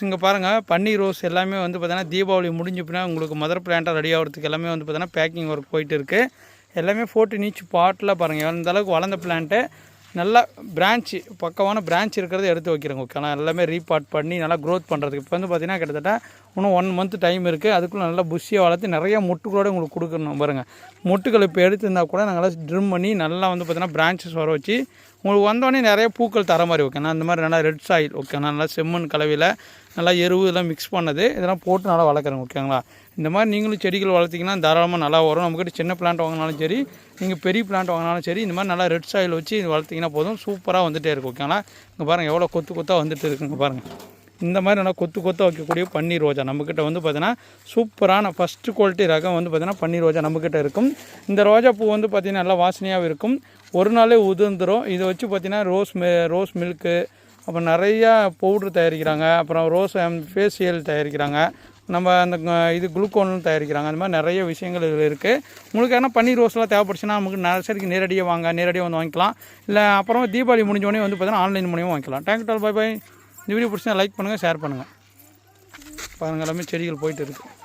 இங்கே பாருங்கள் பன்னீர் ரோஸ் எல்லாமே வந்து பார்த்தீங்கன்னா தீபாவளி முடிஞ்ச பின்னா உங்களுக்கு மதர் பிளான்ட்டாக ரெடி ஆகிறதுக்கு எல்லாமே வந்து பார்த்தீங்கன்னா பேக்கிங் ஒர்க் போயிட்டு இருக்குது எல்லாமே ஃபோர்ட்டி நீச் பாட்டில் பாருங்கள் அந்த அளவுக்கு வளர்ந்த பிளான்ட்டு நல்லா பிரான்ச்சு பக்கமான பிரான்ச் இருக்கிறத எடுத்து வைக்கிறோங்க ஓகேங்களா எல்லாமே ரீபாட் பண்ணி நல்லா க்ரோத் பண்ணுறதுக்கு இப்போ வந்து பார்த்தீங்கன்னா கிட்டத்தட்ட இன்னும் ஒன் மந்த் டைம் இருக்குது அதுக்குள்ளே நல்லா புஷியாக வளர்த்து நிறைய முட்டுக்களோடு உங்களுக்கு கொடுக்கணும் பாருங்கள் மொட்டுக்கள் இப்போ எடுத்திருந்தா கூட நாங்கள் ட்ரிம் பண்ணி நல்லா வந்து பார்த்தீங்கன்னா பிரான்ச்சஸ் வர வச்சு உங்களுக்கு வந்தோடனே நிறைய பூக்கள் தர மாதிரி ஓகேண்ணா இந்த மாதிரி நல்லா ரெட் சாயில் ஓகேண்ணா நல்லா செம்மண் கலவையில் நல்லா எருவு இதெல்லாம் மிக்ஸ் பண்ணது. இதெல்லாம் போட்டு நல்லா வளர்க்குறேன் ஓகேங்களா இந்த மாதிரி நீங்களும் செடிகள் வளர்த்திங்கன்னா தாராளமாக நல்லா வரும். நம்மக்கிட்ட சின்ன பிளான்ட் வாங்கினாலும் சரி நீங்கள் பெரிய பிளான்ட் வாங்கினாலும் சரி இந்த மாதிரி நல்லா ரெட் சாயில் வச்சு இது வளர்த்திங்கன்னா போதும். சூப்பராக வந்துகிட்டே இருக்கும் ஓகேங்களா இங்கே பாருங்கள் எவ்வளோ கொத்து கொத்தாக வந்துட்டு இருக்குங்க பாருங்கள் இந்த மாதிரி நல்லா கொத்து கொத்தாக வைக்கக்கூடிய பன்னீர் ரோஜா நம்மக்கிட்ட வந்து பார்த்தீங்கன்னா சூப்பரான ஃபஸ்ட்டு குவாலிட்டி ரகம் வந்து பார்த்தீங்கன்னா பன்னீர் ரோஜா நம்மக்கிட்ட இருக்கும். இந்த ரோஜா பூ வந்து பார்த்திங்கன்னா நல்லா வாசனையாகவும் இருக்கும். ஒரு நாளே உதிர்ந்துடும் இதை வச்சு பார்த்திங்கன்னா ரோஸ் மி ரோஸ் மில்க்கு அப்புறம் நிறையா பவுட்ரு தயாரிக்கிறாங்க. அப்புறம் ரோஸ் ஃபேஷியல் தயாரிக்கிறாங்க. நம்ம அந்த இது குளுக்கோன் தயாரிக்கிறாங்க. அந்த மாதிரி நிறைய விஷயங்கள் இதில் இருக்குது உங்களுக்கு ஏன்னா பன்னீர் ரோஸ்லாம் தேவைப்படுச்சுன்னா நமக்கு நர்சரிக்கு நேரடியாக வாங்க நேரடியாக வந்து வாங்கிக்கலாம். இல்லை அப்புறம் தீபாவளி முடிஞ்சோடனே வந்து பார்த்தீங்கன்னா ஆன்லைன் மூலியமாக வாங்கிக்கலாம். தேங்க் டால் பை பை இந்த வீடியோ பிடிச்சா லைக் பண்ணுங்கள் ஷேர் பண்ணுங்கள் பாருங்கள் எல்லாமே செடிகள் போயிட்டு இருக்குது